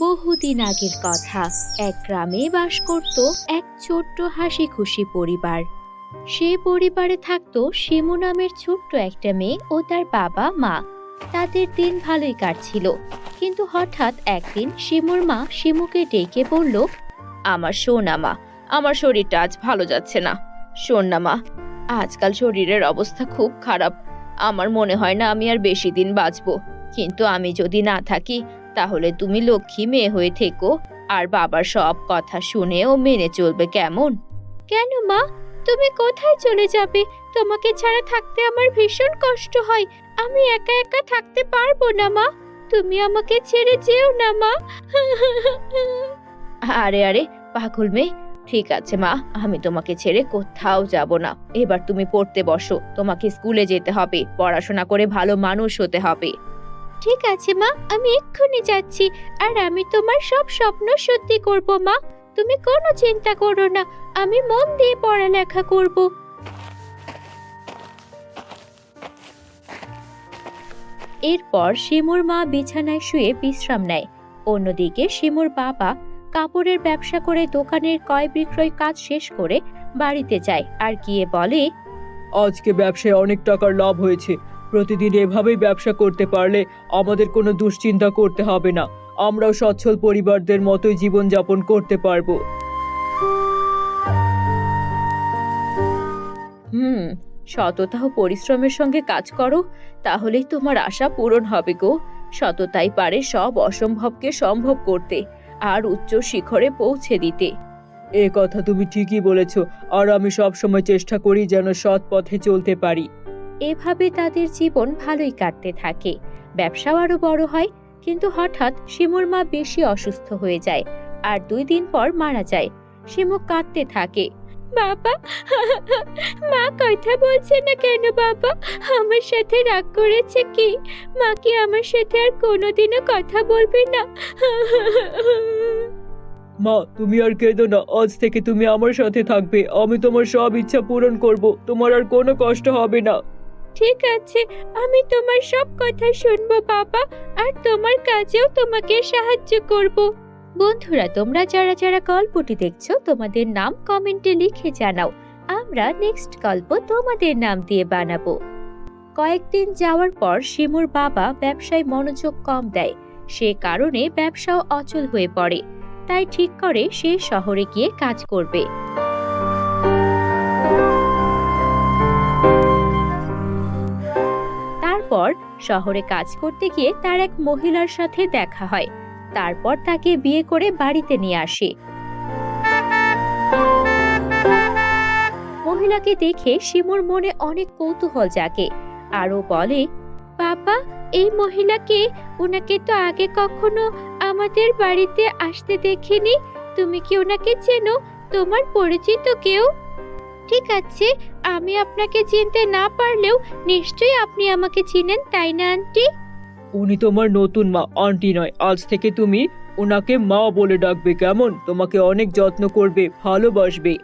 বহুদিন আগের কথা। এক গ্রামে বাস করত এক ছোট্ট হাসি খুশি পরিবার। সে পরিবারে থাকতো শিমু নামের ছোট্ট একটা মেয়ে ও তার বাবা, মা। তাদের দিন ভালোই কাটছিল। কিন্তু হঠাৎ একদিন শিমুর মা শিমুকে ডেকে বলল, আমার সোনা মা, আমার শরীরটা আজ ভালো যাচ্ছে না। শোন না মা, আজকাল শরীরের অবস্থা খুব খারাপ। আমার মনে হয় না আমি আর বেশি দিন বাঁচবো। কিন্তু আমি যদি না থাকি তাহলে তুমি লক্ষ্মী মেয়ে হয়ে থেকো আর বাবার সব কথা শুনে ও মেনে চলবে কেমন? কেন মা? তুমি কোথায় চলে যাবে? তোমাকে ছাড়া থাকতে আমার ভীষণ কষ্ট হয়। আমি একা একা থাকতে পারব না মা। তুমি আমাকে ছেড়ে যেও না মা। আরে আরে পাগল মেয়ে। ঠিক আছে মা আমি তোমাকে ছেড়ে কোথাও যাব না। এবার তুমি পড়তে বসো। তোমাকে স্কুলে যেতে হবে। পড়াশোনা করে ভালো মানুষ হতে হবে। ঠিক আছে, মা, আমি এক্ষুনি যাচ্ছি। আর আমি তোমার সব স্বপ্ন সত্যি করব, মা। তুমি কোনো চিন্তা করো না, আমি মন দিয়ে পড়ালেখা করব। এরপর শিমুর মা বিছানায় শুয়ে বিশ্রাম নেয়। অন্যদিকে শিমুর বাবা কাপড়ের ব্যবসা করে দোকানের ক্রয় বিক্রয় কাজ শেষ করে বাড়িতে যায় আর গিয়ে বলে, আজকে ব্যবসায় অনেক টাকার লাভ হয়েছে। প্রতিদিন এভাবেই ব্যবসা করতে পারলে আমাদের কোনো দুশ্চিন্তা করতে হবে না। আমরাও সচ্ছল পরিবারদের মতোই জীবনযাপন করতে পারব। হুম সততা ও পরিশ্রমের সঙ্গে কাজ করো তাহলেই তোমার আশা পূরণ হবে গো। সততাই পারে সব অসম্ভবকে সম্ভব করতে আর উচ্চ শিখরে পৌঁছে দিতে। এ কথা তুমি ঠিকই বলেছ আর আমি সব সময় চেষ্টা করি যেন সৎ পথে চলতে পারি। এভাবে তাদের জীবন ভালোই কাটতে থাকে। ব্যবসাও আরও বড় হয়, কিন্তু হঠাৎ শিমুর মা বেশি অসুস্থ হয়ে যায় আর দুই দিন পর মারা যায়। শিমু কাঁদতে থাকে। বাবা, মা কথা বলছে না কেন বাবা? আমার সাথে রাগ করেছে কি? মা কি আমার সাথে আর কোনোদিনও কথা বলবে না? মা, তুমি আর কেঁদো না। আজ থেকে তুমি আমার সাথে থাকবে। আমি তোমার সব ইচ্ছা পূরণ করব। তোমার আর কোনো কষ্ট হবে না। ঠিক আছে, আমি তোমার সব কথা শুনব বাবা, আর তোমার কাজেও তোমাকে সাহায্য করব। বন্ধুরা, তোমরা যারা যারা গল্পটি দেখছ, তোমাদের নাম কমেন্টে লিখে জানাও। আমরা নেক্সট গল্প তোমাদের নাম দিয়ে বানাবো। কয়েকদিন যাওয়ার পর শিমুর বাবা ব্যবসায় মনোযোগ কম দেয়। সে কারণে ব্যবসাও অচল হয়ে পড়ে। তাই ঠিক করে সে শহরে গিয়ে কাজ করবে। তারপর শহরে কাজ করতে গিয়ে তার এক মহিলার সাথে দেখা হয়। তারপর তাকে বিয়ে করে বাড়িতে নিয়ে আসে। মহিলাকে দেখে শিমুর মনে অনেক কৌতূহল জাগে আরও বলে, বাবা, এই মহিলাকে ওনাকে তো আগে কখনো আমাদের বাড়িতে আসতে দেখিনি। তুমি কি ওনাকে চেনো? তোমার পরিচিত কেউ? ঠিক আছে আমি আপনাকে চিনতে না পারলেও নিশ্চয়ই আপনি আমাকে চিনেন তাই না আন্টি? উনি তোমার নতুন মা আন্টি নয় আজ থেকে তুমি ওনাকে মা বলে ডাকবে কেমন? তোমাকে অনেক যত্ন করবে ভালোবাসবে।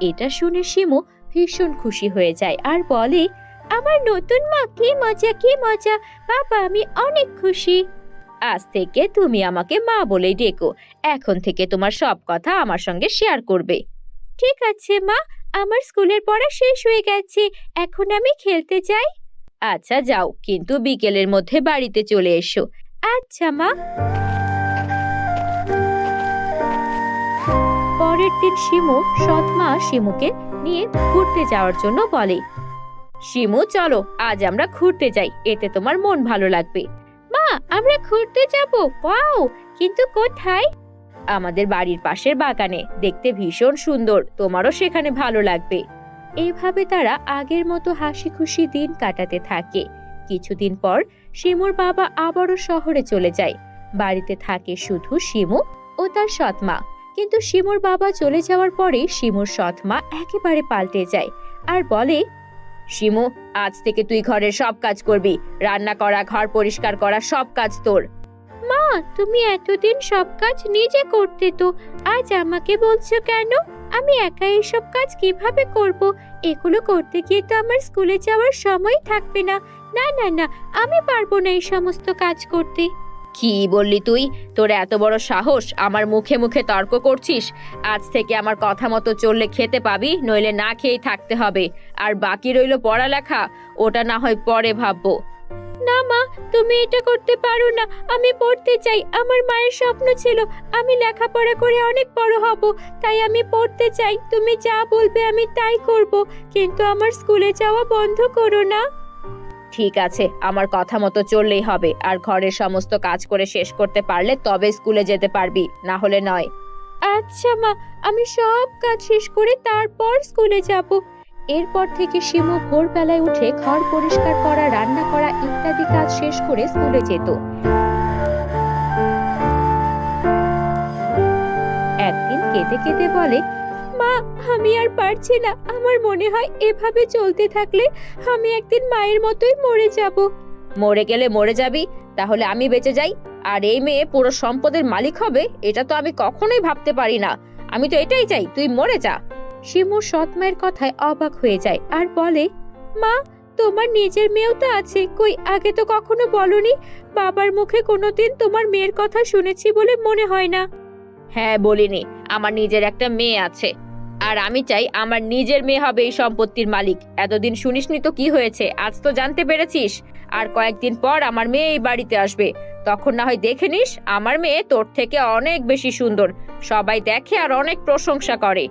এটা শুনে শিমু ভীষণ খুশি হয়ে যায় আর বলে আমার নতুন মা কি মজা কি মজা বাবা আমি অনেক খুশি। আজ থেকে তুমি আমাকে মা বলেই ডেকো এখন থেকে তোমার সব কথা আমার সঙ্গে শেয়ার করবে। ঠিক আছে মা আমার স্কুলের পড়া শেষ হয়ে গেছে, এখন আমি খেলতে যাই। আচ্ছা যাও, কিন্তু বিকেলের মধ্যে বাড়িতে চলে এসো। আচ্ছা মা। পরের দিন শিমু সৎ মা শিমুকে নিয়ে ঘুরতে যাওয়ার জন্য বলে, শিমু, চলো, আজ আমরা ঘুরতে যাই, এতে তোমার মন ভালো লাগবে। মা, আমরা ঘুরতে যাব, ওয়াও, কিন্তু কোথায়? আমাদের বাড়ির পাশের বাগানে। দেখতে ভীষণ সুন্দর। তোমারও সেখানে ভালো লাগবে। এইভাবে তারা আগের মতো হাসি খুশি দিন কাটাতে থাকে। কিছুদিন পর শিমুর বাবা আবারও শহরে চলে যায়। বাড়িতে থাকে শুধু শিমু ও তার সৎ মা কিন্তু শিমুর বাবা চলে যাওয়ার পরে শিমুর সৎ মা একেবারে পাল্টে যায় আর বলে, শিমু, আজ থেকে তুই ঘরের সব কাজ করবি। রান্না করা, ঘর পরিষ্কার করা সব কাজ তোর। তুমি এতদিন সব কাজ নিজে করতে তো, আজ আমাকে বলছো কেন? আমি একা এইসব কাজ কীভাবে করব? এগুলো করতে গিয়ে তো আমার স্কুলে যাওয়ার সময় থাকবে না। না না না, আমি পারব না এই সমস্ত কাজ করতে। কি বললি তুই? তোর এত বড় সাহস, আমার মুখে মুখে তর্ক করছিস? আজ থেকে আমার কথা মতো চললে খেতে পাবি, নইলে না খেয়েই থাকতে হবে। আর বাকি রইল পড়ালেখা, ওটা না হয় পরে ভাববো। না মা তুমি এটা করতে পারো না। আমি পড়তে চাই। আমার মায়ের স্বপ্ন ছিল আমি লেখাপড়া করে অনেক বড় হব। তাই আমি পড়তে চাই। তুমি যা বলবে আমি তাই করব। কিন্তু আমার স্কুলে যাওয়া বন্ধ করো না। ঠিক আছে আমার কথা মতো চললেই হবে। আর ঘরের সমস্ত কাজ করে শেষ করতে পারলে তবে স্কুলে যেতে পারবি না হলে নয়। আচ্ছা মা আমি সব কাজ শেষ করে তারপর স্কুলে যাব। এরপর থেকে শিমু ভোরবেলায় উঠে ঘর পরিষ্কার করা, রান্না করা ইত্যাদি কাজ শেষ করে স্কুলে যেত। একদিন কেঁদে কেঁদে বলে, মা, আমি আর পারছি না। আমার মনে হয় এভাবে চলতে থাকলে আমি একদিন মায়ের মতোই মরে যাব। মরে গেলে মরে যাবি, তাহলে আমি বেঁচে যাই। আর এই মেয়ে পুরো সম্পদের মালিক হবে, এটা তো আমি কখনোই ভাবতে পারি না। আমি তো এটাই চাই, তুই মরে যা। শিমু সৎ মায়ের কথায় অবাক হয়ে যায় আর বলে, মা, তোমার নিজের মেয়েও তো আছে, কই, আগে তো কখনো বলনি? বাবার মুখে কোনোদিন তোমার মেয়ের কথা শুনেছি বলে মনে হয় না। হ্যাঁ বলিনি, আমার নিজের একটা মেয়ে আছে। আর আমি চাই আমার নিজের মেয়ে হবে এই সম্পত্তির মালিক। এতদিন শুনিসনি তো কি হয়েছে? আজ তো জানতে পেরেছিস। আর কয়েকদিন পর আমার মেয়ে এই বাড়িতে আসবে। তখন না হয় দেখে নিস, আমার মেয়ে তোর থেকে অনেক বেশি সুন্দর। সবাই দেখে আর অনেক প্রশংসা করে।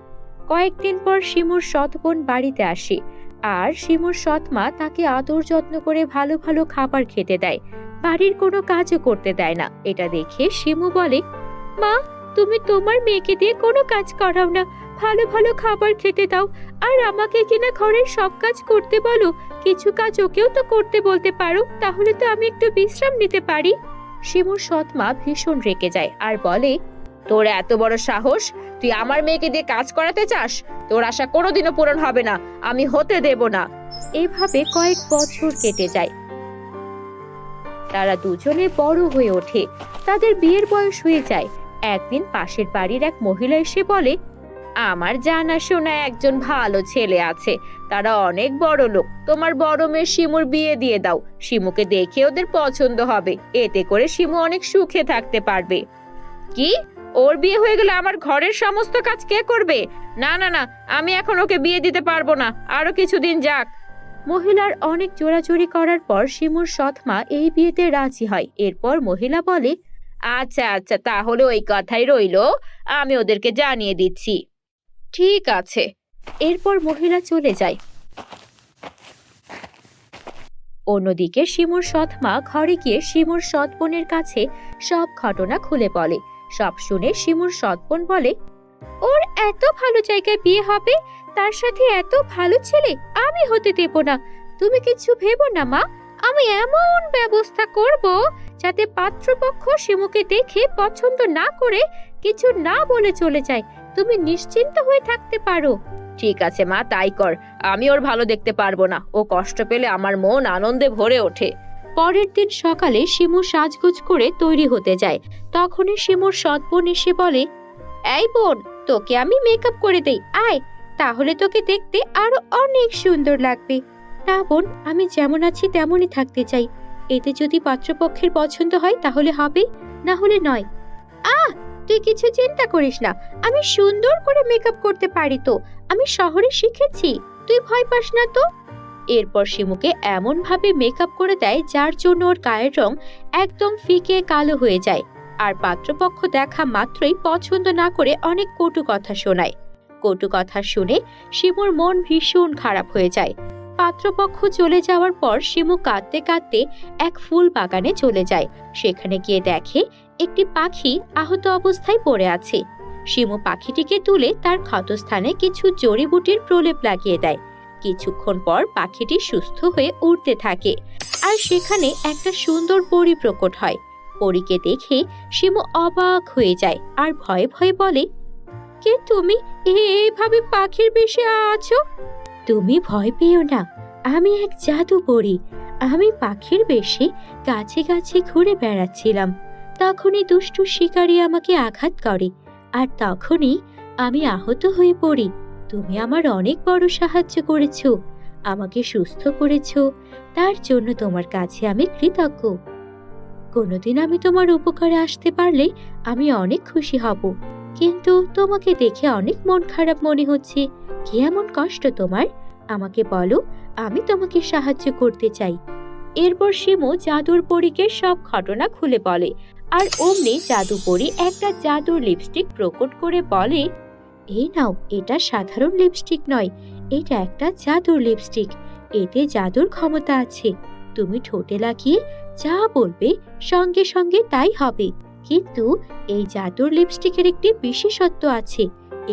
কয়েকদিন পর শিমুর সৎ বোন বাড়িতে আসে। আর শিমুর সৎ মা তাকে আদর যত্ন করে ভালো ভালো খাবার খেতে দেয়। বাড়ির কোনো কাজও করতে দেয় না। এটা দেখে শিমু বলে, মা, তুমি তোমার মেয়েকে দিয়ে কোনো কাজ করাও না। ভালো ভালো খাবার খেতে দাও। আর আমাকে কিনা ঘরের সব কাজ করতে বলো। কিছু কাজ ওকেও তো করতে বলতে পারো। তাহলে তো আমি একটু বিশ্রাম নিতে পারি। শিমুর সৎমা ভীষণ রেগে যায় আর বলে তোর এত বড় সাহস? তুই আমার মেয়েকে দিয়ে কাজ করাতে চাস? তোর আশা কোনোদিনও পূরণ হবে না। আমি হতে দেব না। এভাবে কয়েক বছর কেটে যায়। তারা দুজনে বড় হয়ে ওঠে। তাদের বিয়ের বয়স হয়ে যায়। একদিন পাশের বাড়ির এক মহিলা এসে বলে, আমার জানা শোনা একজন ভালো ছেলে আছে। তারা অনেক বড় লোক। তোমার বড় মেয়ে শিমুর বিয়ে দিয়ে দাও। শিমুকে দেখে ওদের পছন্দ হবে। এতে করে শিমু অনেক সুখে থাকতে পারবে। কি? ওর বিয়ে হয়ে গেলে আমার ঘরের সমস্ত কাজ কে করবে? না না না, আমি এখন ওকে বিয়ে দিতে পারব না। আরও কিছুদিন যাক। মহিলার অনেক চোরাচুরি করার পর শিমুর সৎমা এই বিয়েতে রাজি হয়। এরপর মহিলা বলে আচ্ছা আচ্ছা তাহলে ওই কথাই রইল। আমি ওদেরকে জানিয়ে দিচ্ছি। ঠিক আছে। এরপর মহিলা চলে যায়। অন্যদিকে শিমুর সৎ মা ঘরে গিয়ে শিমুর সৎ বোনের কাছে সব ঘটনা খুলে বলে। সব শুনে শিমুর সৎ বোন বলে, ওর এত ভালো জায়গায় বিয়ে হবে, তার সাথে এত ভালো ছেলে আমি হতে দেব না। তুমি কিছু ভেবো না, মা। আমি এমন ব্যবস্থা করব যাতে পাত্রপক্ষ শিমুকে দেখে পছন্দ না করে কিছু না বলে চলে যায়। তুমি নিশ্চিন্ত হয়ে থাকতে পারো। ঠিক আছে, মা, তাই কর। আমি ওর ভালো দেখতে পারব না। ও কষ্ট পেলে আমার মন আনন্দে ভরে ওঠে। পরের দিন সকালে শিমু সাজগোজ করে তৈরি হতে যায়। তখনই শিমুর সৎ বোন এসে বলে, এই বোন, তোকে আমি মেকআপ করে দেই, আয়, তাহলে তোকে দেখতে আরও অনেক সুন্দর লাগবে। না বোন, আমি যেমন আছি তেমনই থাকতে চাই। এতে যদি পাত্রপক্ষের পছন্দ হয় তাহলে হবে, না হলে নয়। আহ, তুই কিছু চিন্তা করিস না, আমি সুন্দর করে মেকআপ করতে পারি তো, আমি শহরে শিখেছি, তুই ভয় পাস না তো? এরপর শিমুকে এমন ভাবে মেকআপ করে দেয় যার জন্য ওর গায়ের রং একদম ফিকে কালো হয়ে যায়। আর পাত্রপক্ষ দেখা মাত্রই পছন্দ না করে অনেক কটু কথা শোনায়। কটু কথা শুনে শিমুর মন ভীষণ খারাপ হয়ে যায়। পাত্রপক্ষ চলে যাওয়ার পর শিমু কাঁদতে কাঁদতে এক ফুল বাগানে চলে যায়। সেখানে গিয়ে দেখে একটি পাখি আহত অবস্থায় পড়ে আছে। শিমু পাখিটিকে তুলে তার ক্ষতস্থানে কিছু জড়িবুটির প্রলেপ লাগিয়ে দেয়। কিছুক্ষণ পর পাখিটি সুস্থ হয়ে উড়তে থাকে। আর সেখানে একটা সুন্দর পরী প্রকট হয়। পরীকে দেখে শিমু অবাক হয়ে যায় আর ভয়ে ভয়ে বলে, কে তুমি? এইভাবে পাখির বেশে আছো? তুমি ভয় পেও না। আমি এক জাদু পড়ি আমি পাখির বেশে গাছে গাছে ঘুরে বেড়াচ্ছিলাম। তখনই দুষ্টু শিকারী আমাকে আঘাত করে। আর তখনই আমি আহত হয়ে পড়ি। তুমি আমার অনেক বড় সাহায্য করেছ, আমাকে সুস্থ করেছ, তার জন্য তোমার কাছে আমি কৃতজ্ঞ। কোনোদিন আমি তোমার উপকারে আসতে পারলে আমি অনেক খুশি হব, কিন্তু তোমাকে দেখে অনেক মন খারাপ মনে হচ্ছে, কি এমন কষ্ট তোমার? আমাকে বলো, আমি তোমাকে সাহায্য করতে চাই। এরপর শিমু জাদুর পরীকে সব ঘটনা খুলে বলে, আর অমনি জাদু পরী একটা জাদুর লিপস্টিক প্রকট করে বলে এই নাও, এটা সাধারণ লিপস্টিক নয়, এটা একটা জাদুর লিপস্টিক এতে জাদুর ক্ষমতা আছে। তুমি ঠোঁটে লাগিয়ে যা বলবে সঙ্গে সঙ্গে তাই হবে। কিন্তু এই জাদুর লিপস্টিকের একটি বিশেষত্ব আছে,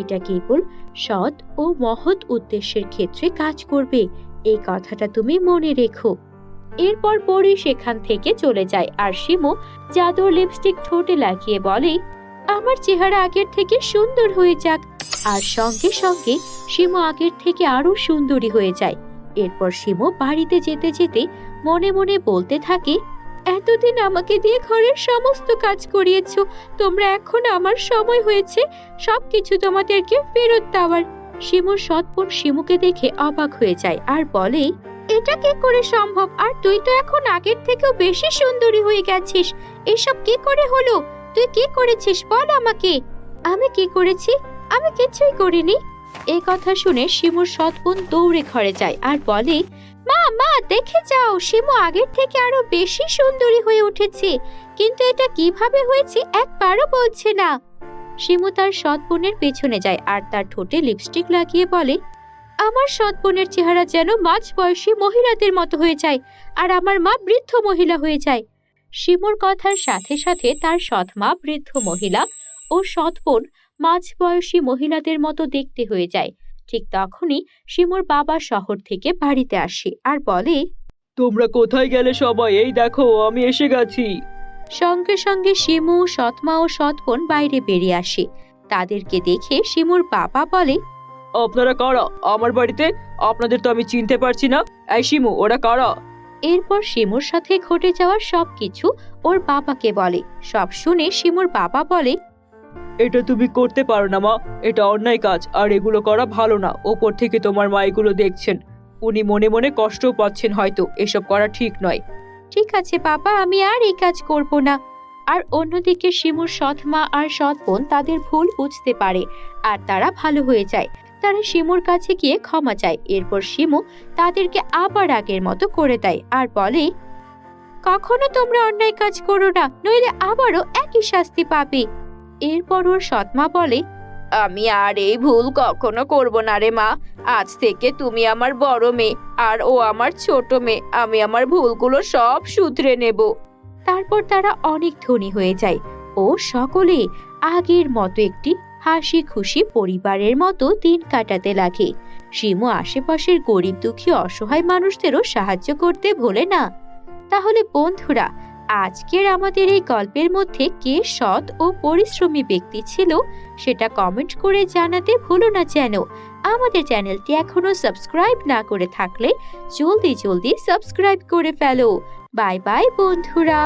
এটা কেবল সৎ ও মহৎ উদ্দেশ্যের ক্ষেত্রে কাজ করবে, এই কথাটা তুমি মনে রেখো। এরপর পরি সেখান থেকে চলে যায়, আর শিমু জাদুর লিপস্টিক ঠোঁটে লাগিয়ে বলে আমার চেহারা আগের থেকে সুন্দর হয়ে যাক। আর সঙ্গে সঙ্গে শিমু আগের থেকে আরও সুন্দরী হয়ে যায়। এরপর শিমু বাড়িতে যেতে যেতে মনে মনে বলতে থাকে, এতদিন আমাকে দিয়ে ঘরের সমস্ত কাজ করিয়েছ। তোমরা এখন আমার সময় হয়েছে। সবকিছু তোমাদেরকে ফেরত দেওয়ার। শিমুর সৎপন শিমুকে দেখে অবাক হয়ে যায় আর বলে, এটা কি করে সম্ভব? আর তুই তো এখন আগের থেকেও বেশি সুন্দরী হয়ে গেছিস। এসব কি করে হলো? তুই কি করেছিস? বল আমাকে। আমি কি করেছি? আমি কিছুই করিনি। এই কথা শুনে শিমুর সৎবোন দৌড়ে ঘরে যায় আর বলে, মা মা, দেখে যাও, শিমু আগের থেকে আরও বেশি সুন্দরী হয়ে উঠেছে। কিন্তু এটা কীভাবে হয়েছে একবারও বলছে না। শিমু তার সৎ বোনের পেছনে যায় আর তার ঠোঁটে লিপস্টিক লাগিয়ে বলে, আমার সৎ বোনের চেহারা যেন মাঝ বয়সী মহিলাদের মতো হয়ে যায় আর আমার মা বৃদ্ধ মহিলা হয়ে যায়। শিমুর কথার সাথে সাথে তার সৎ মা বৃদ্ধ মহিলা ও সৎ বোন মাঝ বয়সী মহিলাদের মতো দেখতে হয়ে যায়। ঠিক তখনই শিমুর বাবা শহর থেকে বাড়িতে আসে আর বলে তোমরা কোথায় গেলে সবাই? এই দেখো আমি এসে গেছি। সঙ্গে সঙ্গে শিমু সৎমা ও সৎবোন বাইরে বেরিয়ে আসে। তাদেরকে দেখে শিমুর বাবা বলে আপনারা কারা? আমার বাড়িতে? আপনাদের তো আমি চিনতে পারছি না। এই শিমু ওরা কারা? এরপর শিমুর সাথে ঘটে যাওয়া সবকিছু ওর বাবাকে বলে। সব শুনে শিমুর বাবা বলে এটা তুমি করতে পারো না মা এটা অন্যায় কাজ আর এগুলো করা ভালো না। ওপর থেকে তোমার মা এগুলো দেখছেন। উনি মনে মনে কষ্টও পাচ্ছেন হয়তো এসব করা ঠিক নয়। ঠিক আছে বাবা আমি আর এই কাজ করব না। আর অন্যদিকে শিমুর সৎ মা আর সৎ বোন তাদের ভুল বুঝতে পারে আর তারা ভালো হয়ে যায়। তারা শিমুর কাছে গিয়ে ক্ষমা চায়। এরপর শিমু তাদেরকে আবার আগের মতো করে দেয় আর বলে, কখনো তোমরা অন্যায় কাজ করো না, নইলে আবারও একই শাস্তি পাবে। এরপর ওর সৎমা বলে, আমি আর এই ভুল কখনো করব না রে মা। আজ থেকে তুমি আমার বড় মেয়ে আর ও আমার ছোট মেয়ে। আমি আমার ভুলগুলো সব শুধরে নেব। তারপর তারা অনেক ধনী হয়ে যায়। ও সকলে আগের মতো একটি হাসি খুশি পরিবারের মতো দিন কাটাতে লাগে। শিমু আশেপাশের গরিব, দুঃখী, অসহায় মানুষদেরও সাহায্য করতে ভোলে না। তাহলে বন্ধুরা, আজকের আমাদের এই গল্পের মধ্যে কে সৎ ও পরিশ্রমী ব্যক্তি ছিল সেটা কমেন্ট করে জানাতে ভুলো না যেন। আমাদের চ্যানেলটি এখনও সাবস্ক্রাইব না করে থাকলে জলদি জলদি সাবস্ক্রাইব করে ফেলো। বাই বাই বন্ধুরা।